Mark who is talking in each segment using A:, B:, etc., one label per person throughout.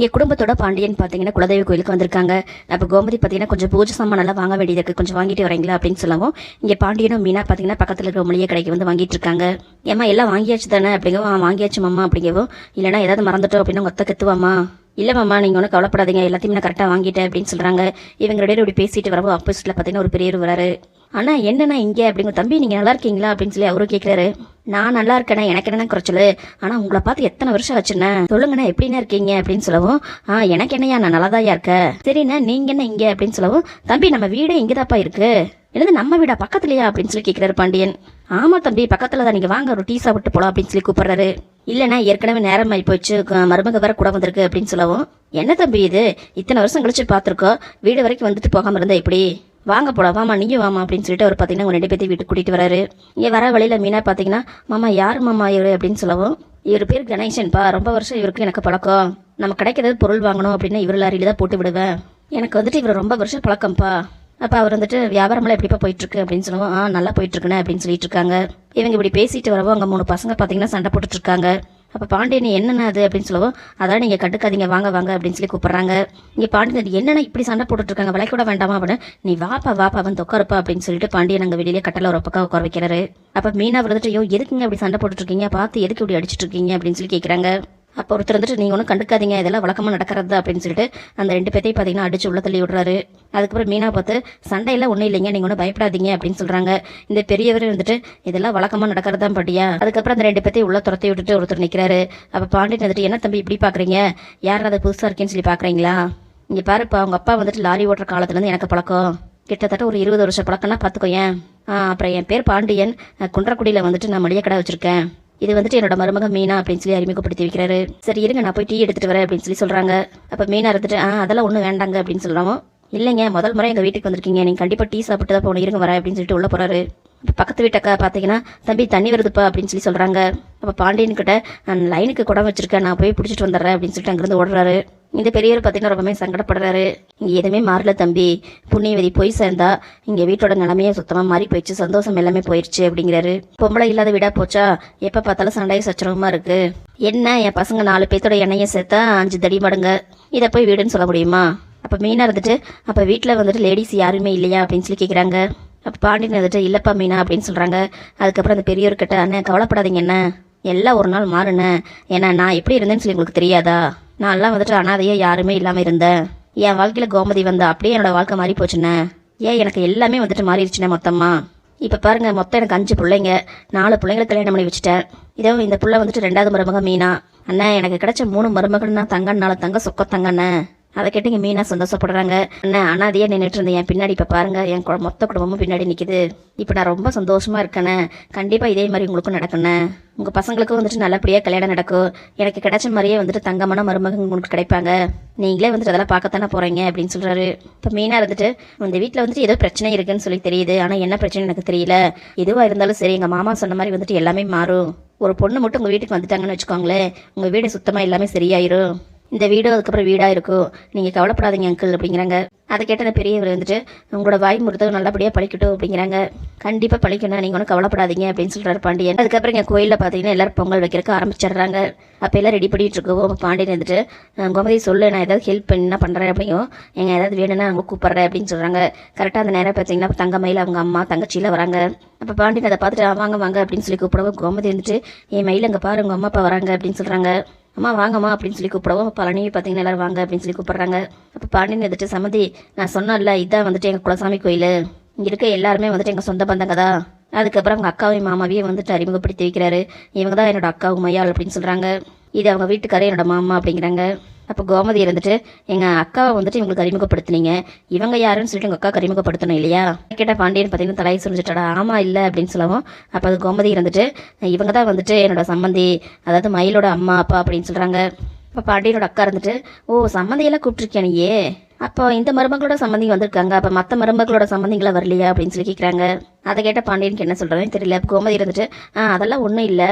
A: இங்கே குடும்பத்தோட பாண்டியன் பார்த்தீங்கன்னா குலதெய்வ கோயிலுக்கு வந்திருக்காங்க. அப்போ கோமதி பார்த்தீங்கன்னா கொஞ்சம் பூஜை சாமானெல்லாம் வாங்க வேண்டியது இருக்குது கொஞ்சம் வாங்கிட்டு வரீங்களா அப்படின்னு சொல்லவும். இங்கே பாண்டியனும் மீனா பார்த்தீங்கன்னா பக்கத்தில் இருக்கிற மளிகை கடைக்கு வந்து வாங்கிட்டு இருக்காங்க. ஏம்மா எல்லாம் வாங்கியாச்சு தானே? அப்படிங்கவும் "ஆ, வாங்கியாச்சு மாமா அப்படிங்கவும் இல்லைனா ஏதாவது மறந்துட்டோம் அப்படின்னு உங்க அத்தை கத்துவாமா இல்லை மாமா நீங்கள் ஒன்றும் கவலைப்படாதீங்க. எல்லாத்தையும் நான் கரெக்டாக வாங்கிட்டேன் அப்படின்னு சொல்கிறாங்க இவங்க ரெண்டு இப்படி பேசிட்டு வரவும் ஆப்போசிட்டில் பார்த்தீங்கன்னா ஒரு பெரியவர் வராரு. அண்ணா என்னண்ணா இங்கே? அப்படிங்க தம்பி நீங்கள் நல்லா இருக்கீங்களா? அப்படின்னு சொல்லி அவரும் கேட்குறாரு நான் நல்லா இருக்கேண்ணே எனக்கு என்னண்ணா குறைச்சல்? ஆனால் உங்களை பார்த்து எத்தனை வருஷம் ஆச்சுண்ணே? சொல்லுங்கண்ணா எப்படிண்ணே இருக்கீங்க? அப்படின்னு சொல்லவும் ஆ எனக்கு என்னையா நான் நல்லாதாயா இருக்கேன் சரிண்ணா நீங்கள் என்ன இங்கே? அப்படின்னு சொல்லவும் தம்பி நம்ம வீடு இங்கேதாப்பா இருக்கு. என்னது நம்ம வீடா? பக்கத்துலையா? அப்படின்னு சொல்லி கேட்குறாரு பாண்டியன். ஆமாம் தம்பி பக்கத்தில் தான். நீங்கள் வாங்க ஒரு டீ சாப்பிட்டு போலாம் அப்படின்னு சொல்லி கூப்பிட்றாரு. இல்லைண்ணா ஏற்கனவே நேரம் ஆகி போச்சு மருமக வேற கூட வந்திருக்கு அப்படின்னு சொல்லவும் என்ன தம்பி இது? இத்தனை வருஷம் கழிச்சு பார்த்துருக்கோம். வீடு வரைக்கும் வந்துட்டு போகாமல் இருந்தா எப்படி? வாங்க போடா வாமா நீயும் வாமா அப்படின்னு சொல்லிட்டு அவர் பார்த்தீங்கன்னா உங்கள் ரெண்டு பேர்த்தையும் வீட்டுக்கு கூட்டிகிட்டு வராரு. இங்கே வர வழியில மீனா பார்த்தீங்கன்னா மாமா யார் மாமா இவரு? அப்படின்னு சொல்லவும் இவர் பேர் கணேசன்பா. ரொம்ப வருஷம் இவருக்கு எனக்கு பழக்கம். நம்ம கிடைக்கிறது பொருள் வாங்கணும் அப்படின்னா இவர் லாரியில் தான் போட்டு விடுவேன். எனக்கு வந்துட்டு இவர் ரொம்ப வருஷம் பழக்கம்ப்பா அப்போ அவர் வந்துட்டு வியாபாரமெல்லாம் எப்படிப்பா போயிட்டு இருக்கு அப்படின்னு சொல்லுவோம் ஆ நல்லா போயிட்டு அப்படின்னு சொல்லிட்டு இருக்காங்க. இவங்க இப்படி பேசிட்டு வரவோ அங்கே மூணு பசங்க பார்த்தீங்கன்னா சண்டை போட்டுட்டு இருக்காங்க. அப்போ பாண்டியன் என்னென்ன அது அப்படின்னு சொல்லவும் அதான் நீங்கள் கண்டுக்காதீங்க. வாங்க வாங்க அப்படின்னு சொல்லி கூப்பிட்றாங்க. இங்கே பாண்டியன் என்னென்ன இப்படி சண்டை போட்டுட்ருக்காங்க? இருக்காங்க வேண்டாமா அப்படின்னு நீ வாப்பா வாப்பா வந்து உட்காருப்பா அப்படின்னு சொல்லிட்டு பாண்டியன் அங்கே வெளியிலே கட்டல ஒரு பக்கம் உட்கார வைக்கிறாரு. அப்போ மீனா வந்துட்டு ஐயோ எதுக்குங்க இப்படி சண்டை போட்டுட்டு இருக்கீங்க பார்த்து எதுக்கு இப்படி அடிச்சிட்டு இருக்கீங்க அப்படின்னு சொல்லி கேட்குறாங்க அப்போ ஒருத்தர் வந்துட்டு நீங்கள் ஒன்றும் கண்டுக்காதீங்க இதெல்லாம் வழக்கமாக நடக்கிறது அப்படின்னு சொல்லிட்டு அந்த ரெண்டு பேத்தையும் பார்த்தீங்கன்னா அடிச்சு உள்ள தள்ளி விடுறாரு. அதுக்கப்புறம் மீனா பார்த்து சண்டையெல்லாம் ஒன்றும் இல்லைங்க நீங்கள் ஒன்றும் பயப்படாதீங்க அப்படின்னு சொல்கிறாங்க இந்த பெரியவர் வந்துட்டு இதெல்லாம் வழக்கமாக நடக்கிறது தான் படியா அதுக்கப்புறம் அந்த ரெண்டு பேத்தையும் உள்ள துரத்தி விட்டுட்டு ஒருத்தர் நிற்கிறாரு அப்போ பாண்டியன் வந்துட்டு என்ன தம்பி இப்படி பார்க்குறீங்க யார் அதை புதுசாக இருக்கேன்னு சொல்லி பார்க்குறீங்களா இங்கே பாருப்பா அவங்க அப்பா வந்துட்டு லாரி ஓட்டுற காலத்துலேருந்து எனக்கு பழக்கம். கிட்டத்தட்ட ஒரு இருபது வருஷம் பழக்கம்னா பார்த்துக்கோ ஏன் அப்புறம் என் பேர் பாண்டியன். குன்றக்குடியில் வந்துட்டு நான் மளிகை கடை வச்சுருக்கேன். இது வந்துட்டு என்னோட மருமக மீனா அப்படின்னு சொல்லி அறிமுகப்படுத்தி வைக்கிறாரு. சரி இருங்க நான் போய் டீ எடுத்துட்டு வரேன் அப்படின்னு சொல்லி சொல்றாங்க. அப்ப மீனா இருந்துட்டு ஆ அதெல்லாம் ஒன்றும் வேண்டாங்க அப்படின்னு சொல்றாங்க. இல்லைங்க முதல் முறை எங்கள் வீட்டுக்கு வந்திருக்கீங்க. நீங்கள் கண்டிப்பாக டீ சாப்பிட்டு தான் போன இருங்க வரேன் அப்படின்னு சொல்லிட்டு உள்ள போகிறாரு பக்கத்து வீட்டக்கா பார்த்தீங்கன்னா தம்பி தண்ணி வருதுப்பா அப்படின்னு சொல்லி சொல்கிறாங்க அப்போ பாண்டியன்கிட்ட நான் லைனுக்கு குடம் வச்சிருக்கேன். நான் போய் பிடிச்சிட்டு வந்துடுறேன் அப்படின்னு சொல்லிட்டு அங்கேருந்து ஓடுறாரு. இந்த பெரியவர் பார்த்தீங்கன்னா ரொம்பவே சங்கடப்படுறாரு. இங்கே எதுவுமே மாறல தம்பி. புண்ணியவதி போய் சேர்ந்தா இங்கே வீட்டோட நிலமையே சுத்தமாக மாறி போயிடுச்சு. சந்தோஷம் எல்லாமே போயிடுச்சு அப்படிங்கிறாரு. பொம்பளை இல்லாத வீடாக போச்சா? எப்போ பார்த்தாலும் சண்டையை சச்சரவமாக இருக்குது என்ன என் பசங்க நாலு பேர்த்தோட எண்ணெயை சேர்த்தா அஞ்சு தடி மடங்க இதை போய் வீடுன்னு சொல்ல முடியுமா? அப்போ மீனா இருந்துட்டு அப்போ வீட்டில் வந்துட்டு லேடிஸ் யாருமே இல்லையா அப்படின்னு சொல்லி கேட்குறாங்க அப்போ பாண்டியன் வந்துட்டு இல்லைப்பா மீனா அப்படின்னு சொல்கிறாங்க அதுக்கப்புறம் அந்த பெரியவர்கிட்ட அண்ணன் கவலைப்படாதீங்க என்ன எல்லாம் ஒரு நாள் மாறுனேன் ஏன்னா நான் எப்படி இருந்தேன்னு சொல்லி உங்களுக்கு தெரியாதா? நான்லாம் வந்துட்டு அனாதையே யாருமே இல்லாமல் இருந்தேன். என் வாழ்க்கையில் கோமதி வந்தா அப்படியே என்னோடய வாழ்க்கை மாறி போச்சுண்ணே. ஏன் எனக்கு எல்லாமே வந்துட்டு மாறிடுச்சுண்ணே மொத்தமாக இப்போ பாருங்க மொத்தம் எனக்கு அஞ்சு பிள்ளைங்க. நாலு பிள்ளைங்களை கல்யாணம் பண்ணி வச்சுட்டேன். இதோ இந்த பிள்ளை வந்துட்டு ரெண்டாவது மருமக மீனா. அண்ணா எனக்கு கிடைச்ச மூணு மருமகன்னா தங்கன்னால தங்க சொக்க தங்கண்ணே. அதை கேட்டு இங்கே மீனா சந்தோஷப்படுறாங்க. அண்ணா அனாதையா நின்றுட்டு இருந்தேன் என் பின்னாடி இப்போ பாருங்க என் கு- மொத்த குடும்பமும் பின்னாடி நிற்கிது இப்போ நான் ரொம்ப சந்தோஷமா இருக்கேனே கண்டிப்பாக இதே மாதிரி உங்களுக்கும் நடக்கணும் உங்கள் பசங்களுக்கும் வந்துட்டு நல்லபடியாக கல்யாணம் நடக்கும். எனக்கு கிடைச்ச மாதிரியே வந்துட்டு தங்கமான மருமகன் உங்களுக்கு கிடைப்பாங்க. நீங்களே வந்துட்டு அதெல்லாம் பார்க்கத்தானே போகிறீங்க அப்படின்னு சொல்கிறாரு இப்போ மீனா இருந்துட்டு இந்த வீட்டில் வந்துட்டு ஏதோ பிரச்சனை இருக்குன்னு சொல்லி தெரியுது. ஆனால் என்ன பிரச்சனை எனக்கு தெரியல. எதுவாக இருந்தாலும் சரி எங்கள் மாமா சொன்ன மாதிரி வந்துட்டு எல்லாமே மாறும். ஒரு பொண்ணு மட்டும் உங்கள் வீட்டுக்கு வந்துட்டாங்கன்னு வச்சுக்கோங்களேன் உங்கள் வீடு சுத்தமாக எல்லாமே சரியாயிரும். இந்த வீடு அதுக்கப்புறம் வீடாக இருக்கும் நீங்கள் கவலைப்படாதீங்க அங்கிள் அப்படிங்கிறாங்க. அதை கேட்ட அந்த பெரியவர் வந்துட்டு உங்களோட வாய் முறுத்தகம் நல்லபடியாக பழிக்கட்டும் அப்படிங்கிறாங்க. கண்டிப்பாக பழிக்கணும் நீங்கள் ஒன்றும் கவலைப்படாதீங்க அப்படின்னு சொல்கிறார் பாண்டியன். அதுக்கப்புறம் எங்கள் கோயிலில் பார்த்தீங்கன்னா எல்லோரும் பொங்கல் வைக்கிறதுக்கு ஆரம்பிச்சிடுறாங்க. அப்போ எல்லாம் ரெடி பண்ணிகிட்டு இருக்கோம். பாண்டியன் வந்துட்டு கோமதி சொல்லு நான் ஏதாவது ஹெல்ப் என்ன பண்ணுறேன் அப்படியும் எங்கள் ஏதாவது வேணும்னா அவங்க கூப்பிட்றேன் அப்படின்னு சொல்கிறாங்க கரெக்டாக அந்த நேரம் பார்த்தீங்கன்னா தங்கமயில் அவங்க அம்மா தங்கச்சியில் வராங்க. அப்போ பாண்டியன் அதை பார்த்துட்டு வாங்க வாங்க அப்படின்னு சொல்லி கூப்பிடவும் கோமதி வந்துட்டு என் மயில் அங்கே பாரு உங்கள் அம்மா அப்பா வராங்க அப்படின்னு சொல்கிறாங்க அம்மா வாங்கம்மா அப்படின்னு சொல்லி கூப்பிடவும் பழனி பார்த்தீங்கன்னா எல்லாரும் வாங்க அப்படின்னு சொல்லி கூப்பிட்றாங்க. அப்போ பாண்டியன் வந்துட்டு சம்மதி நான் சொன்னேன்ல இதான் வந்துட்டு எங்கள் குலசாமி கோயில். இங்கே இருக்க எல்லாருமே வந்துட்டு எங்கள் சொந்த பந்தங்க தான் அதுக்கப்புறம் அவங்க அக்காவையும் மாமாவையும் வந்துட்டு அறிமுகப்படுத்தி வைக்கிறாரு. இவங்க தான் என்னோட அக்காவும் மையாள் அப்படின்னு சொல்கிறாங்க இது அவங்க வீட்டுக்காரே என்னோட மாமா அப்படிங்கிறாங்க. அப்போ கோமதி இருந்துட்டு எங்கள் அக்காவை வந்துட்டு இவங்களுக்கு அறிமுகப்படுத்துனீங்க. இவங்க யாருன்னு சொல்லிட்டு உங்கள் அக்காவுக்கு அறிமுகப்படுத்தணும் இல்லையா? கேட்ட பாண்டியன் பார்த்தீங்கன்னா தலையை சொல்லிச்சுட்டாடா ஆமாம் இல்லை அப்படின்னு சொல்லவும் அப்போ அது கோமதி இருந்துட்டு இவங்க தான் வந்துட்டு என்னோட சம்மந்தி அதாவது மயிலோட அம்மா அப்பா அப்படின்னு சொல்கிறாங்க இப்போ பாண்டியனோட அக்கா இருந்துட்டு ஓ சம்மந்தியெல்லாம் கூப்பிட்டுருக்கேனையே அப்போ இந்த மருமகளோட சம்மந்தி வந்திருக்காங்க. அப்போ மற்ற மருமகளோட சம்மந்திங்களா வரலையா? அப்படின்னு சொல்லி கேட்குறாங்க அதை கேட்ட பாண்டியனுக்கு என்ன சொல்கிறேன்னு தெரியல. கோமதி இருந்துட்டு ஆ அதெல்லாம் ஒன்றும் இல்லை.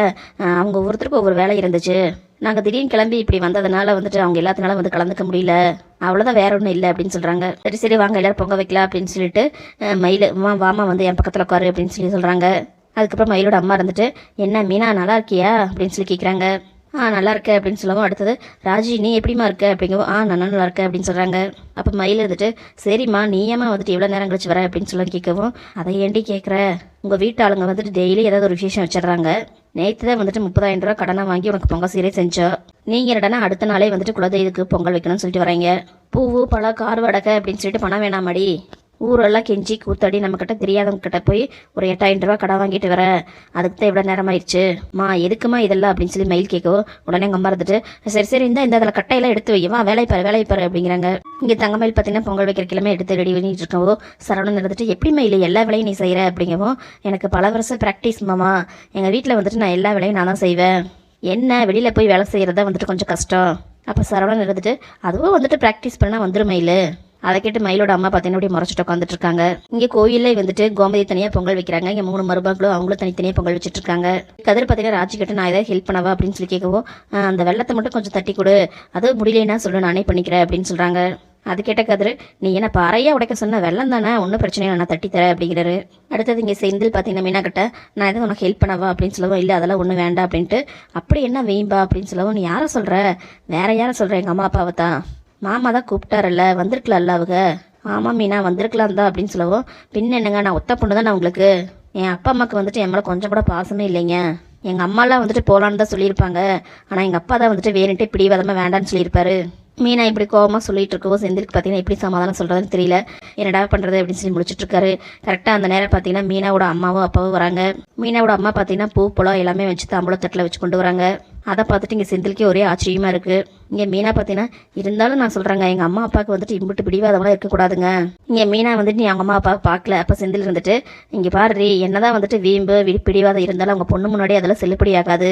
A: அவங்க ஒவ்வொருத்தருக்கும் ஒவ்வொரு வேலை இருந்துச்சு. நாங்கள் திடீர்னு கிளம்பி இப்படி வந்ததுனால வந்துட்டு அவங்க எல்லாத்தினால வந்து கலந்துக்க முடியல. அவ்வளோதான் வேற ஒன்றும் இல்லை அப்படின்னு சொல்கிறாங்க சரி சரி வாங்க எல்லாரும் பொங்க வைக்கலாம் அப்படின்னு சொல்லிட்டு மயில் வா வாமா வந்து என் பக்கத்தில் உட்காரு அப்படின்னு சொல்லி சொல்கிறாங்க அதுக்கப்புறம் மயிலோட அம்மா இருந்துட்டு என்ன மீனா நல்லா இருக்கியா? அப்படின்னு சொல்லி கேட்குறாங்க ஆ நல்லா இருக்க அப்படின்னு சொல்லவும் அடுத்தது ராஜி நீ எப்படிம்மா இருக்க? அப்படிங்கவும் ஆ நான் நல்லா இருக்கேன் அப்படின்னு சொல்கிறாங்க அப்போ மயில் இருந்துட்டு சரிம்மா நீயம்மா வந்துட்டு இவ்வளோ நேரம் கழிச்சு வர? அப்படின்னு சொல்லி கேட்கவும் அதை ஏண்டி கேட்குற உங்கள் வீட்டு ஆளுங்க வந்துட்டு டெய்லி ஏதாவது ஒரு விசேஷம் வச்சிடுறாங்க. நேற்று தான் வந்துட்டு முப்பதாயிரம் ரூபா கடனை வாங்கி உனக்கு பொங்கல் சீரே செஞ்சோம் நீங்கள் என்னடனா அடுத்த நாளே வந்துட்டு குலதெய்வத்துக்கு பொங்கல் வைக்கணும்னு சொல்லிட்டு வரீங்க பூவு பழம் கார் வடகை அப்படின்னு சொல்லிட்டு பணம் வேணாமடி. ஊரெல்லாம் கெஞ்சி கூத்தாடி நம்மக்கிட்ட தெரியாதவங்க கிட்ட போய் ஒரு எட்டாயிரம் ரூபா கடை வாங்கிட்டு வர. அதுக்கு தான் இவ்வளோ நேரம் ஆயிடுச்சு. மா எதுக்குமா இதெல்லாம் அப்படின்னு சொல்லி மயில் கேட்கவும் உடனே எங்கள் இருந்துட்டு சரி சரி இந்த இந்த அதில் கட்டையெல்லாம் எடுத்து வையவா வேலை பாரு வேலை பாரு அப்படிங்கிறாங்க. இங்கே தங்கமயில் பார்த்தீங்கன்னா பொங்கல் வைக்கிற கிழமை எடுத்து ரெடி பண்ணிட்டு இருக்கவோ சரவணன் இருந்துட்டு எப்படி மயில் எல்லா வேலையும் நீ செய்கிற அப்படிங்கவும் எனக்கு பல வருஷம் ப்ராக்டிஸ் மாமா. எங்கள் வீட்டில் வந்துட்டு நான் எல்லா வேலையும் நான் தான் செய்வேன். என்ன வெளியில் போய் வேலை செய்கிறதா வந்துட்டு கொஞ்சம் கஷ்டம். அப்போ சரவணன் இருந்துட்டு அதுவும் வந்துட்டு ப்ராக்டிஸ் பண்ணால் வந்துடும் மயில். அதை கேட்டு மயிலோட அம்மா பார்த்தீங்கன்னா அப்படியே முறைச்சிட்டு உட்காந்துட்டு இருக்காங்க. இங்கே கோயிலில் வந்துட்டு கோமதி தனியாக பொங்கல் வைக்கிறாங்க. இங்கே மூணு மருமகளும் அவங்களும் தனித்தனியாக பொங்கல் வச்சுட்டு இருக்காங்க. கதிர் பார்த்தீங்கன்னா ராஜி கிட்ட நான் ஏதாவது ஹெல்ப் பண்ணவா அப்படின்னு சொல்லி கேட்கவும் அந்த வெள்ளத்தை மட்டும் கொஞ்சம் தட்டி கொடு. அது முடியலன்னா சொல்லு நானே பண்ணிக்கிறேன் அப்படின்னு சொல்கிறாங்க அது கேட்ட கதிர் நீ என்ன பறையா உடைக்க சொன்ன வெள்ளம் தானே? ஒன்றும் பிரச்சனை இல்லை நான் தட்டி தரேன் அப்படிங்கிறாரு. அடுத்தது இங்கே செந்தில் பார்த்தீங்கன்னா மீனா கிட்ட நான் எதுவும் உனக்கு ஹெல்ப் பண்ணவா? அப்படின்னு சொல்லவும் இல்லை அதெல்லாம் ஒன்றும் வேண்டாம் அப்படின்ட்டு அப்படி என்ன வெயும்பா அப்படின்னு சொல்லவும் நீ யாரை சொல்கிற வேற யாரை சொல்கிற எங்கள் அம்மா அப்பாவை தான். மாமா தான் கூப்பிட்டாருல்ல வந்திருக்கலாம்ல அவங்க. ஆமாம் மீனா வந்திருக்கலாம் தான் அப்படின்னு சொல்லவும் பின்ன என்னங்க நான் ஒத்த பொண்ணு தானே உங்களுக்கு? என் அப்பா அம்மாவுக்கு வந்துட்டு என் மேலே கொஞ்சம் கூட பாசமே இல்லைங்க. எங்கள் அம்மாலாம் வந்துட்டு போகலான்னு தான் சொல்லியிருப்பாங்க. ஆனால் எங்கள் அப்பா தான் வந்துட்டு வேணுன்ட்டு பிடிவாதமாக வேண்டான்னு சொல்லியிருப்பாரு. மீனா இப்படி கோபமாக சொல்லிட்டு இருக்கவும் செந்திலுக்கு பார்த்தீங்கன்னா எப்படி சமாதானம் சொல்கிறதுன்னு தெரியல. என்னடா பண்ணுறது அப்படின்னு சொல்லி முடிச்சிட்டுருக்காரு கரெக்டாக அந்த நேரம் பார்த்தீங்கன்னா மீனாவோட அம்மாவும் அப்பாவும் வராங்க. மீனாவோட அம்மா பார்த்தீங்கன்னா பூ பழம் எல்லாமே வச்சு தாம்பூலம் தட்டில் வச்சு கொண்டு வராங்க. அதை பார்த்துட்டு இங்கே செந்திலுக்கே ஒரே ஆச்சரியமாக இருக்குது இங்கே மீனா பார்த்தீங்கன்னா இருந்தாலும் நான் சொல்கிறேங்க எங்கள் அம்மா அப்பாவுக்கு வந்துட்டு இம்பிட்டு பிடிவாதவங்களாம் இருக்கக்கூடாதுங்க. இங்கே மீனா வந்துட்டு நீ அவங்க அம்மா அப்பாவை பார்க்கல. அப்போ செந்தில் இருந்துட்டு இங்கே பாரு என்னதான் வந்துட்டு வீம்பு பிடிவாதம் இருந்தாலும் அவங்க பொண்ணு முன்னாடி அதெல்லாம் செல்லுபடி ஆகாது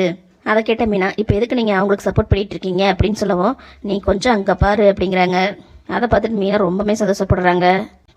A: அதை கேட்ட மீனா இப்போ எதுக்கு நீங்கள் அவங்களுக்கு சப்போர்ட் பண்ணிகிட்டு இருக்கீங்க? அப்படின்னு சொல்லவும் நீ கொஞ்சம் அங்கே பாரு அப்படிங்கிறாங்க. அதை பார்த்துட்டு மீனா ரொம்பவே சந்தோஷப்படுறாங்க.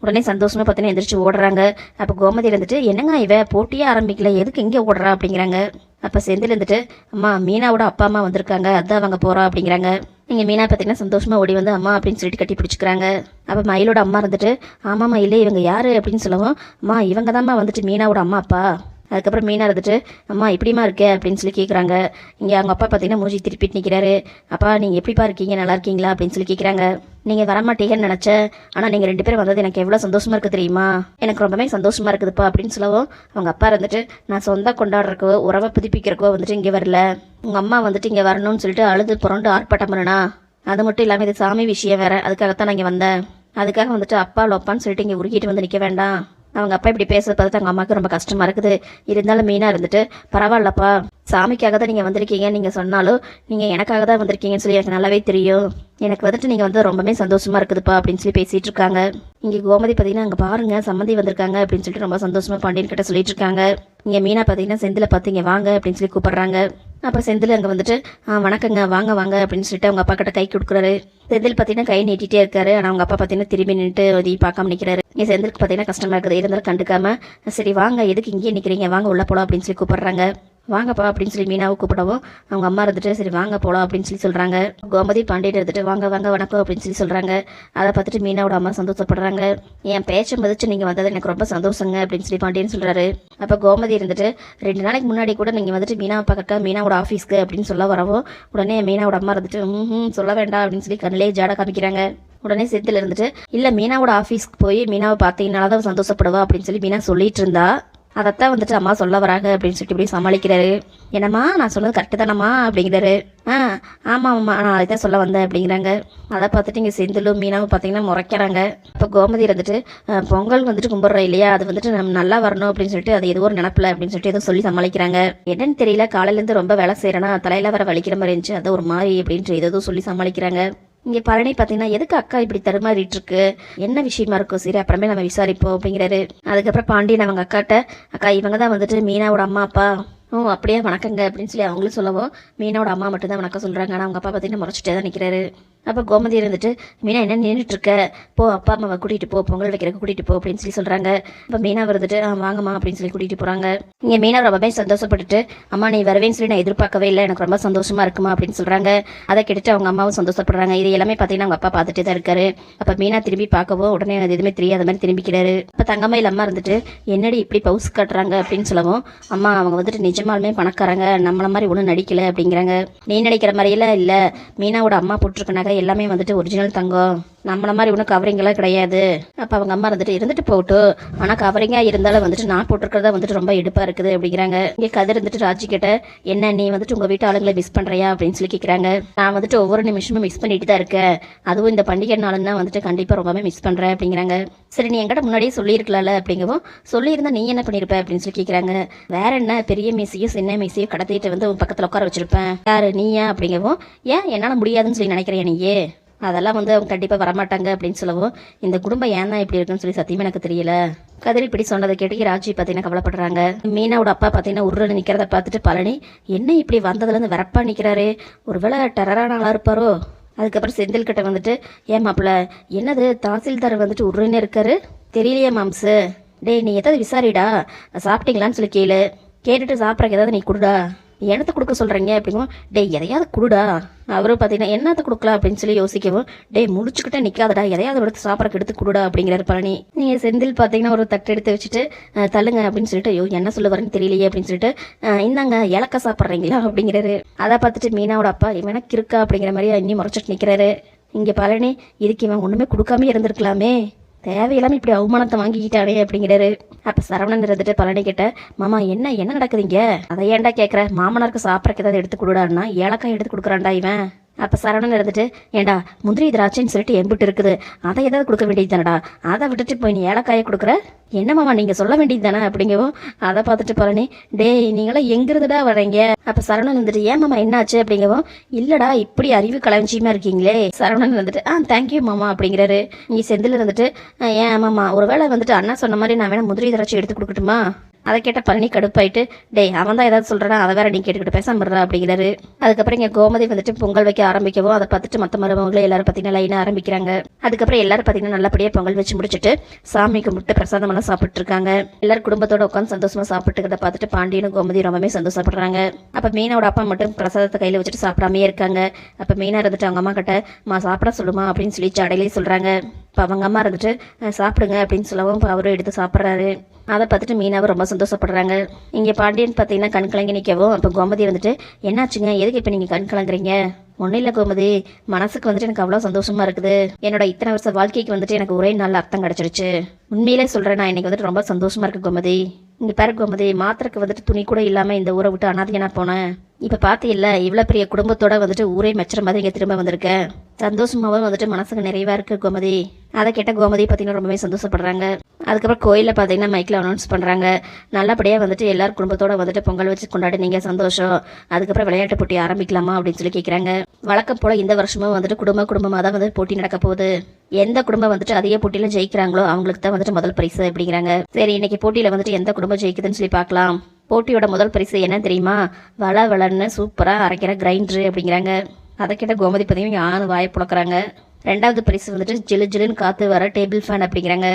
A: உடனே சந்தோஷமாக பார்த்தீங்கன்னா எந்திரிச்சு ஓடுறாங்க. அப்போ கோமதி இருந்துட்டு என்னங்க இவ? போட்டியே ஆரம்பிக்கல. எதுக்கு இங்கே ஓடுறா? அப்படிங்கிறாங்க. அப்போ செந்தில் இருந்துட்டு அம்மா மீனாவோட அப்பா அம்மா வந்திருக்காங்க. அதான் அவங்க போகிறா அப்படிங்கிறாங்க. நீங்கள் மீனா பார்த்தீங்கன்னா சந்தோஷமாக ஓடி வந்து அம்மா அப்படின்னு சொல்லிட்டு கட்டி பிடிச்சிக்கிறாங்க. அப்போ மயிலோட அம்மா இருந்துட்டு ஆமாம்மா இல்லை இவங்க யார்? அப்படின்னு சொல்லவும் அம்மா இவங்க தான்மா வந்துட்டு மீனாவோட அம்மா அப்பா. அதுக்கப்புறம் மீனா இருந்துட்டு அம்மா இப்படிமா இருக்கே? அப்படின்னு சொல்லி கேட்குறாங்க இங்கே அவங்க அப்பா பார்த்தீங்கன்னா மூஞ்சி திருப்பிட்டு நிற்கிறாரு அப்பா நீங்கள் எப்படிப்பா இருக்கீங்க? நல்லா இருக்கீங்களா? அப்படின்னு சொல்லி கேட்குறாங்க நீங்கள் வரமாட்டீங்கன்னு நினச்சேன் ஆனால் நீங்கள் ரெண்டு பேரும் வந்தது எனக்கு எவ்வளோ சந்தோஷமாக இருக்குது தெரியுமா? எனக்கு ரொம்பவே சந்தோஷமாக இருக்குதுப்பா அப்படின்னு சொல்லவும் அவங்க அப்பா இருந்துட்டு நான் சொந்தம் கொண்டாடுறக்கோ உறவை புதுப்பிக்கிறக்கோ வந்துட்டு இங்கே வரல. உங்கள் அம்மா வந்துட்டு இங்கே வரணும்னு சொல்லிட்டு அழுது புரண்டு ஆர்ப்பாட்டம் பண்ணனா அது மட்டும் இல்லாமல் இது சாமி விஷயம் வேறு. அதுக்காகத்தான் நான் இங்கே வந்தேன். அதுக்காக வந்துட்டு அப்பா லொப்பான்னு சொல்லிட்டு இங்கே உருகிட்டு வந்து நிற்க வேண்டாம். அவங்க அப்பா இப்படி பேசுறது பார்த்து அவங்க அம்மாவுக்கு ரொம்ப கஷ்டமா இருக்குது. இருந்தாலும் மீனா இருந்துட்டு பரவாயில்லப்பா சாமிக்காக தான் நீங்கள் வந்திருக்கீங்க. நீங்கள் சொன்னாலும் நீங்கள் எனக்காக தான் வந்திருக்கீங்கன்னு சொல்லி எனக்கு நல்லாவே தெரியும். எனக்கு வந்துட்டு நீங்கள் வந்து ரொம்பவே சந்தோஷமா இருக்குதுப்பா அப்படின்னு சொல்லி பேசிட்டு இருக்காங்க. இங்கே கோமதி பார்த்தீங்கன்னா அங்கே பாருங்க சம்மந்தி வந்திருக்காங்க அப்படின்னு சொல்லிட்டு ரொம்ப சந்தோஷமா பாண்டியன் கிட்ட சொல்லிட்டு இருக்காங்க. இங்கே மீனா பார்த்தீங்கன்னா செந்தில பார்த்து இங்கே வாங்க அப்படின்னு சொல்லி கூப்பிடுறாங்க. அப்புறம் செந்தில் அங்கே வந்துட்டு வணக்கங்க வாங்க வாங்க அப்படின்னு சொல்லிட்டு அவங்க அப்பா கிட்ட கை கொடுக்குறாரு. செந்தில் பார்த்தீங்கன்னா கை நீட்டிகிட்டே இருக்காரு. ஆனால் அவங்க அப்பா பார்த்தீங்கன்னா திரும்பி நின்றுட்டு ஒதி பார்க்காம நிற்கிறாரு இங்கே செந்திலுக்கு பார்த்தீங்கன்னா கஷ்டமாக இருக்குது. இருந்தாலும் கண்டுக்காம சரி வாங்க எதுக்கு இங்கேயே நிற்கிறீங்க வாங்க உள்ள போலாம் அப்படின்னு சொல்லி கூப்பிட்றாங்க. வாங்கப்பா அப்படின்னு சொல்லி மீனாவை கூப்பிடவும் அவங்க அம்மா இருந்துட்டு சரி வாங்க போலாம் அப்படின்னு சொல்லி சொல்கிறாங்க கோமதி பாண்டியன் இருந்துட்டு வாங்க வாங்க வணக்கம் அப்படின்னு சொல்லி சொல்கிறாங்க அதை பார்த்துட்டு மீனாவோட அம்மா சந்தோஷப்படுறாங்க. என் பேச்சை மதிச்சு நீங்கள் வந்தது எனக்கு ரொம்ப சந்தோஷங்க அப்படின்னு சொல்லி பாண்டியன் சொல்கிறாரு அப்போ கோமதி இருந்துட்டு ரெண்டு நாளைக்கு முன்னாடி கூட நீங்கள் வந்துட்டு மீனாவை பார்க்க மீனாவோட ஆஃபீஸ்க்கு அப்படின்னு சொல்ல வரவும் உடனே மீனாவோட அம்மா இருந்துட்டு ம் சொல்ல வேண்டாம் அப்படின்னு சொல்லி கண்ணிலே ஜாட காமிக்கிறாங்க. உடனே செந்தில் இருந்துட்டு இல்லை மீனாவோட ஆஃபீஸ்க்கு போய் மீனாவை பார்த்தீங்கனால தான் சந்தோஷப்படுவா? அப்படின்னு சொல்லி மீனா சொல்லிட்டு இருந்தா. அதைத்தான் வந்துட்டு அம்மா சொல்ல வராங்க அப்படின்னு சொல்லிட்டு இப்படி சமாளிக்கிறாரு. என்னம்மா நான் சொன்னது கரெக்டு தானம்மா? அப்படிங்கிறாரு. ஆ ஆமாம் அம்மா நான் அதை தான் சொல்ல வந்தேன் அப்படிங்கிறாங்க. அதை பார்த்துட்டு இங்கே செந்திலும் மீனாவும் பார்த்தீங்கன்னா முறைக்கிறாங்க. இப்போ கோமதி இருந்துட்டு பொங்கல் வந்துட்டு கும்பிட்றோம் இல்லையா? அது வந்துட்டு நம்ம நல்லா வரணும் அப்படின்னு சொல்லிட்டு அது எதுவும் ஒரு நினப்பில் அப்படின்னு சொல்லிட்டு எதுவும் சொல்லி சமாளிக்கிறாங்க. என்னன்னு தெரியல காலையிலேருந்து ரொம்ப வேலை செய்கிறேன்னா தலையில் வர வலிக்கிற மாதிரி இருந்துச்சு அதை ஒரு மாதிரி அப்படின்ட்டு ஏதோ சொல்லி சமாளிக்கிறாங்க. இங்கே பழனி பார்த்தீங்கன்னா எதுக்கு அக்கா இப்படி தருமாறிட்டு இருக்கு என்ன விஷயமா இருக்கும் சரி அப்புறமே நம்ம விசாரிப்போம் அப்படிங்கிறாரு. அதுக்கப்புறம் பாண்டியன் அவங்க அக்காட்ட அக்கா இவங்க தான் வந்துட்டு மீனாவோட அம்மா அப்பா. ஓ அப்படியே? வணக்கங்க. அப்படின்னு சொல்லி அவங்களும் சொல்லவும் மீனாவோட அம்மா மட்டும் தான் வணக்கம் சொல்கிறாங்க ஆனால் அவங்க அப்பா பார்த்தீங்கன்னா முறைச்சிட்டே தான் நிற்கிறாரு அப்போ கோமதி இருந்துட்டு மீனா என்ன நின்றுட்டு இருக்க போ அப்பா அம்மாவை கூட்டிகிட்டு போ பொங்கல் வைக்கிறக்கு கூட்டிகிட்டு போ அப்படின்னு சொல்லி சொல்கிறாங்க இப்போ மீனா வந்துட்டு ஆ வாங்கம்மா அப்படின்னு சொல்லி கூட்டிகிட்டு போகிறாங்க இங்கே மீனா ரொம்பவே சந்தோஷப்பட்டுட்டு அம்மா நீ வரவேன்னு சொல்லி நான் எதிர்பார்க்கவே இல்லை. எனக்கு ரொம்ப சந்தோஷமாக இருக்குமா? அப்படின்னு சொல்கிறாங்க அதை கேட்டுட்டு அவங்க அம்மாவும் சந்தோஷப்படுறாங்க. இது எல்லாமே பார்த்தீங்கன்னா அவங்க அப்பா பார்த்துட்டே தான் இருக்காரு. அப்போ மீனா திரும்பி பார்க்கவும் உடனே அது எதுவுமே தெரியாத மாதிரி திரும்பிக்கிறாரு. அப்போ தங்கம்மையில் அம்மா இருந்துட்டு என்னடி இப்படி பவுஸ் காட்டுறாங்க? அப்படின்னு சொல்லவும் அம்மா அவங்க வந்துட்டு நிஜமாலுமே பணக்காரங்க. நம்மள மாதிரி ஒன்றும் நடிக்கலை அப்படிங்கிறாங்க. நீ நடிக்கிற மாதிரியெல்லாம் இல்லை. மீனாவோட அம்மா போட்டிருக்க நகை எல்லாமே வந்துட்டு ஒரிஜினல் தங்கம். நம்மள மாதிரி ஒன்றும் கவரிங்கெல்லாம் கிடையாது. அப்போ அவங்க அம்மா இருந்துட்டு இருந்துட்டு போட்டு ஆனால் கவரிங்காக இருந்தாலும் வந்துட்டு நான் போட்டிருக்கிறதா வந்துட்டு ரொம்ப எடுப்பாக இருக்குது அப்படிங்கிறாங்க. இங்கே கதை இருந்துட்டு ராஜி கிட்ட என்ன நீ வந்துட்டு உங்கள் வீட்டு ஆளுங்களை மிஸ் பண்ணுறியா அப்படின்னு சொல்லி கேட்குறாங்க நான் வந்துட்டு ஒவ்வொரு நிமிஷமும் மிஸ் பண்ணிட்டு தான் இருக்கேன். அதுவும் இந்த பண்டிகை நாளுன்னா வந்துட்டு கண்டிப்பாக ரொம்பவே மிஸ் பண்ணுறேன் அப்படிங்கிறாங்க. சரி நீ என்கிட்ட முன்னாடியே சொல்லியிருக்கலாம்ல அப்படிங்கவும் சொல்லியிருந்தா நீ என்ன பண்ணியிருப்ப அப்படின்னு சொல்லி கேட்குறாங்க வேற என்ன? பெரிய மீசையும் சின்ன மீசையும் கடத்திட்டு வந்து உன் பக்கத்தில் உட்கார வச்சிருப்பேன். யாரு? நீயா? அப்படிங்கவும் ஏன்? என்னால் முடியாதுன்னு சொல்லி நினைக்கிறேன் நீ? நீயே அதெல்லாம் வந்து அவங்க கண்டிப்பாக வரமாட்டாங்க அப்படின்னு சொல்லவும் இந்த குடும்பம் ஏன் தான் இப்படி இருக்குன்னு சொல்லி சத்தியமே எனக்கு தெரியல. கதிர் இப்படி சொன்னதை கேட்டு ராஜி பார்த்தீங்கன்னா கவலைப்படுறாங்க. மீனாவோட அப்பா பார்த்தீங்கன்னா உருளை நிற்கிறத பார்த்துட்டு பழனி என்ன இப்படி வந்ததுலேருந்து வரப்பா நிற்கிறாரு ஒருவேளை டெரரான ஆளாக இருப்பாரோ? அதுக்கப்புறம் செந்தில் கிட்ட வந்துட்டு ஏன் மாப்பிள்ள என்னது தாசில்தார் வந்துட்டு உருன்னு இருக்காரு? தெரியலையே மாம்சு டேய் நீ ஏதாவது விசாரிடா? சாப்பிட்டீங்களான்னு சொல்லி கேளு. கேட்டுட்டு சாப்பிட்றக்கு ஏதாவது நீ கொடுடா. என்னத்தை கொடுக்க சொல்கிறீங்க அப்படிங்கும் டே எதையாவது கொடுடா. அவரும் பார்த்தீங்கன்னா என்னத்தை கொடுக்கலாம்? அப்படின்னு சொல்லி யோசிக்கவும் டேய் முடிச்சுக்கிட்டே நிற்காதடா எதையாவது எடுத்து சாப்பிட்றக்கு எடுத்து கொடுடா அப்படிங்கிறாரு பழனி. நீங்கள் செந்தில் பார்த்தீங்கன்னா ஒரு தட்டு எடுத்து வச்சுட்டு தள்ளுங்க அப்படின்னு சொல்லிட்டு ஐயோ என்ன சொல்ல வரேன்னு தெரியலையே அப்படின்னு சொல்லிட்டு இந்தாங்க இலக்க சாப்பிட்றீங்களா? அப்படிங்கிறாரு. அதை பார்த்துட்டு மீனாவோட அப்பா இவனா இருக்கா? அப்படிங்கிற மாதிரி இன்னும் முறைச்சிட்டு நிற்கிறாரு இங்கே பழனி இதுக்கு இவன் ஒன்றுமே கொடுக்காம இருந்திருக்கலாமே. தேவையில்லாமல் இப்படி அவமானத்தை வாங்கிக்கிட்டானே அப்படிங்கிறாரு. அப்போ சரவணன் இருந்துட்டு பழனி கிட்ட மாமா என்ன என்ன நடக்குதுங்க அதை ஏன்டா கேட்குற மாமனாருக்கு சாப்பிட்றக்கு ஏதாவது எடுத்து கொடுடான்னா ஏலக்காய் எடுத்து கொடுக்குறான்டா இவன். அப்போ சரவணன் இருந்துட்டு ஏண்டா முந்திரி திராட்சைன்னு சொல்லிட்டு எம்பிட்டு இருக்குது. அதை ஏதாவது கொடுக்க வேண்டியது தானடா? அதை விட்டுட்டு போய் நீ ஏலக்காயை கொடுக்குற? என்னமாமா நீங்கள் சொல்ல வேண்டியது தானே அப்படிங்கவும் அதை பார்த்துட்டு பழனி டேய் நீங்களாம் எங்கிருந்துடா வரீங்க அப்போ சரவணன் இருந்துட்டு ஏமாமா என்னாச்சு? அப்படிங்கவும் இல்லடா இப்படி அறிவு களஞ்சியமா இருக்கீங்களே. சரவணன் இருந்துட்டு ஆ தேங்க்யூ மாமா அப்படிங்கிறாரு. நீ செந்தில் இருந்துட்டு ஏன் ஏன் மாமா ஒருவேளை வந்துட்டு அண்ணா சொன்ன மாதிரி நான் வேணா முந்திரி திராட்சை எடுத்து கொடுக்கட்டுமா? அதை கேட்ட பழனி கடுப்பாயிட்டு டேய் அவன் தான் ஏதாவது சொல்றானா? அதை வேற நீ கேட்டுக்கிட்டு பேசாம இருடா அப்படிங்கிறாரு. அதுக்கப்புறம் இங்க கோமதி வந்துட்டு பொங்கல் வைக்க ஆரம்பிக்கவும் அதை பார்த்துட்டு மற்ற மருமகளும் எல்லாரும் பார்த்தீங்கன்னா லைனா ஆரம்பிக்கிறாங்க. அதுக்கப்புறம் எல்லாரும் பார்த்தீங்கன்னா நல்லபடியா பொங்கல் வச்சு முடிச்சுட்டு சாமி கும்பிட்டு பிரசாதம் எல்லாம் சாப்பிட்டு இருக்காங்க. எல்லாரும் குடும்பத்தோட உட்காந்து சந்தோஷமா சாப்பிட்டுக்கிறத பார்த்துட்டு பாண்டியனும் கோமதி ரொம்பவே சந்தோஷப்படுறாங்க. அப்ப மீனோட அப்பா மட்டும் பிரசாதத்தை கையில வச்சுட்டு சாப்பிடாமே இருக்காங்க. அப்ப மீனா இருந்துட்டு அவங்க அம்மா கிட்ட மா சாப்பிட சொல்லுமா? அப்படின்னு சொல்லி சடையிலேயே சொல்றாங்க. இப்போ அவங்க அம்மா இருந்துட்டு சாப்பிடுங்க அப்படின்னு சொல்லவும் இப்போ அவரும் எடுத்து சாப்பிட்றாரு. அதை பார்த்துட்டு மீனாவும் ரொம்ப சந்தோஷப்படுறாங்க. இங்கே பாண்டியன் பார்த்தீங்கன்னா கண் கலங்கி நிற்கவும் அப்போ கோமதி வந்துட்டு என்னாச்சுங்க? எதுக்கு இப்போ நீங்கள் கண் கலங்குறீங்க? ஒன்றும் இல்லை கோமதி. மனசுக்கு வந்துட்டு எனக்கு அவ்வளோ சந்தோஷமா இருக்குது. என்னோட இத்தனை வருஷ வாழ்க்கைக்கு வந்துட்டு எனக்கு ஒரே நாள் அர்த்தம் கிடச்சிருச்சு உண்மையிலே சொல்கிறேன் நான் இன்னைக்கு வந்துட்டு ரொம்ப சந்தோஷமா இருக்கு கோமதி. இங்கே பேர கோமதி மாத்திரக்கு வந்துட்டு துணி கூட இல்லாமல் இந்த ஊரை விட்டு அனாதையா நான் போனேன். இப்போ பார்த்தீல்ல இவ்வளோ பெரிய குடும்பத்தோடு வந்துட்டு ஊரே மெச்சுற மாதிரி இங்கே திரும்ப வந்திருக்கேன் சந்தோஷமாகவும் வந்துட்டு மனசுக்கு நிறைவாக இருக்குது கோமதி. அதை கேட்ட கோமதி பார்த்தீங்கன்னா ரொம்பவே சந்தோஷப்படுறாங்க. அதுக்கப்புறம் கோயிலில் பார்த்தீங்கன்னா மைக்கில் அனௌன்ஸ் பண்ணுறாங்க நல்லபடியாக வந்துட்டு எல்லோரும் குடும்பத்தோடு வந்துட்டு பொங்கல் வச்சு கொண்டாடி நீங்கள் சந்தோஷம். அதுக்கப்புறம் விளையாட்டு போட்டி ஆரம்பிக்கலாமா அப்படின்னு சொல்லி கேட்குறாங்க வழக்கம் போல் இந்த வருஷமும் வந்துட்டு குடும்ப குடும்பமாக தான் வந்து போட்டி நடக்க போகுது. எந்த குடும்பம் வந்துட்டு அதிக போட்டியில் ஜெயிக்கிறாங்களோ அவங்களுக்கு தான் வந்துட்டு முதல் பரிசு அப்படிங்கிறாங்க. சரி இன்னைக்கு போட்டியில் வந்துட்டு எந்த குடும்பம் ஜெயிக்குதுன்னு சொல்லி பார்க்கலாம் போட்டியோட முதல் பரிசு என்ன தெரியுமா? வள வளன்னு சூப்பராக அரைக்கிற கிரைண்டரு அப்படிங்கிறாங்க. அதை கேட்ட கோமதி பதிவும் யானு வாயை புழக்கிறாங்க? ரெண்டாவது பரிசு வந்துட்டு ஜிலு ஜிலுன்னு காத்து வர டேபிள் ஃபேன் அப்படிங்கிறாங்க.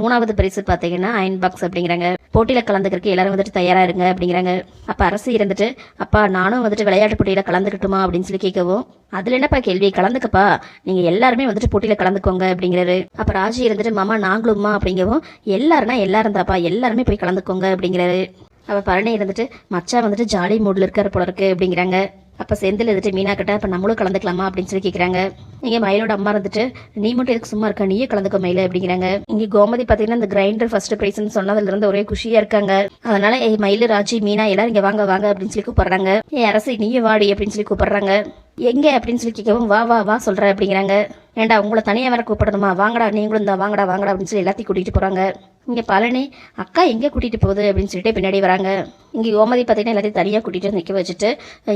A: மூணாவது பரிசு பார்த்தீங்கன்னா அயன் பாக்ஸ் அப்படிங்கிறாங்க. போட்டியில் கலந்துக்கிறதுக்கு எல்லாரும் வந்துட்டு தயாராக இருங்க அப்படிங்கிறாங்க. அப்போ அரசு இருந்துட்டு அப்பா நானும் வந்துட்டு விளையாட்டு போட்டியில் கலந்துக்கட்டுமா? அப்படின்னு சொல்லி கேட்கவும் அதில் என்னப்பா கேள்வி? கலந்துக்கப்பா. நீங்கள் எல்லாருமே வந்துட்டு போட்டியில் கலந்துக்கோங்க அப்படிங்கிறாரு. அப்போ ராஜி இருந்துட்டு மாமா நாங்களும்மா அப்படிங்கவும் எல்லாருனா எல்லாரும் தாப்பா எல்லாருமே போய் கலந்துக்கோங்க அப்படிங்கிறாரு. அப்போ பழனி இருந்துட்டு மச்சா வந்துட்டு ஜாலி மூடில் இருக்கிற போல இருக்கு அப்படிங்கிறாங்க. அப்போ செந்தில் இருந்துட்டு மீனா கிட்ட அப்போ நம்மளும் கலந்துக்கலாமா? அப்படின்னு சொல்லி கேட்குறாங்க இங்கே மயிலோட அம்மா இருந்துட்டு நீ மட்டும் எதுக்கு சும்மா இருக்க? நீயே கலந்துக்க மயில அப்படிங்கிறாங்க. இங்கே கோமதி பார்த்தீங்கன்னா இந்த கிரைண்டர் ஃபர்ஸ்ட் ப்ரைஸ்னு சொன்னதுல இருந்து ஒரே குஷியா இருக்காங்க. அதனால ஏ மயிலு ராஜி மீனா எல்லாரும் இங்கே வாங்க வாங்க அப்படின்னு சொல்லி கூப்பிடுறாங்க. ஏ அரசு நீயே வாடி அப்படின்னு சொல்லி கூப்பிடுறாங்க. எங்கே அப்படின்னு சொல்லி கேட்கவும் வா வா வா சொல்கிறேன் அப்படிங்கிறாங்க. ஏண்டா உங்களை தனியாக வேற கூப்பிடணுமா? வாங்கடா நீங்களும் இந்த வாங்கடா வாங்கடா அப்படின்னு சொல்லி எல்லாத்தையும் கூட்டிகிட்டு போகிறாங்க இங்கே பழனி அக்கா எங்கே கூட்டிகிட்டு போகுது அப்படின்னு சொல்லிட்டு பின்னாடி வராங்க. இங்கே கோமதி பார்த்தீங்கன்னா எல்லாத்தையும் தனியாக கூட்டிகிட்டு நிற்க வச்சுட்டு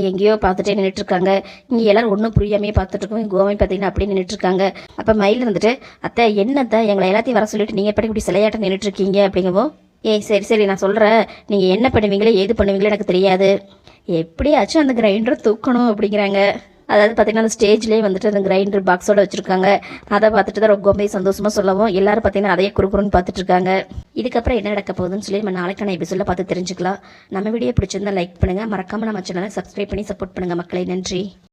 A: எங்கேயோ பார்த்துட்டே நின்றுட்டுருக்காங்க இங்கே எல்லோரும் ஒன்றும் புரியாமையே பார்த்துட்டு இருக்கோம் கோமதி பார்த்தீங்கன்னா அப்படியே நின்றுட்டுருக்காங்க அப்போ மயில் இருந்துட்டு அத்தை என்னத்தை எங்களை எல்லாத்தையும் வர சொல்லிட்டு நீங்கள் எப்படி இப்படி சிலையாட்டம் நின்றுட்டுருக்கீங்க அப்படிங்கவும் ஏய் சரி சரி நான் சொல்கிறேன் நீங்கள் என்ன பண்ணுவீங்களோ ஏது பண்ணுவீங்களோ எனக்கு தெரியாது. எப்படியாச்சும் அந்த கிரைண்டரை தூக்கணும் அப்படிங்கிறாங்க. அதாவது பார்த்தீங்கன்னா அந்த ஸ்டேஜ்லேயே வந்துட்டு அந்த கிரைண்டர் பாக்ஸோட வச்சுருக்காங்க. அதை பார்த்துட்டு தான் ரொம்பவே சந்தோஷமாக சொல்லவும் எல்லாரும் பார்த்தீங்கன்னா அதையே குறுக்குறுன்னு பார்த்துட்டு இருக்காங்க இதுக்கப்புறம் என்ன நடக்க போகுதுன்னு சொல்லி நம்ம நாளைக்கான எபிசோடில் பார்த்து தெரிஞ்சுக்கலாம். நம்ம வீடியோ பிடிச்சிருந்தா லைக் பண்ணுங்கள் மறக்காமல் நம்ம சேனலை சப்ஸ்கிரைப் பண்ணி சப்போர்ட் பண்ணுங்கள் மக்களை. நன்றி.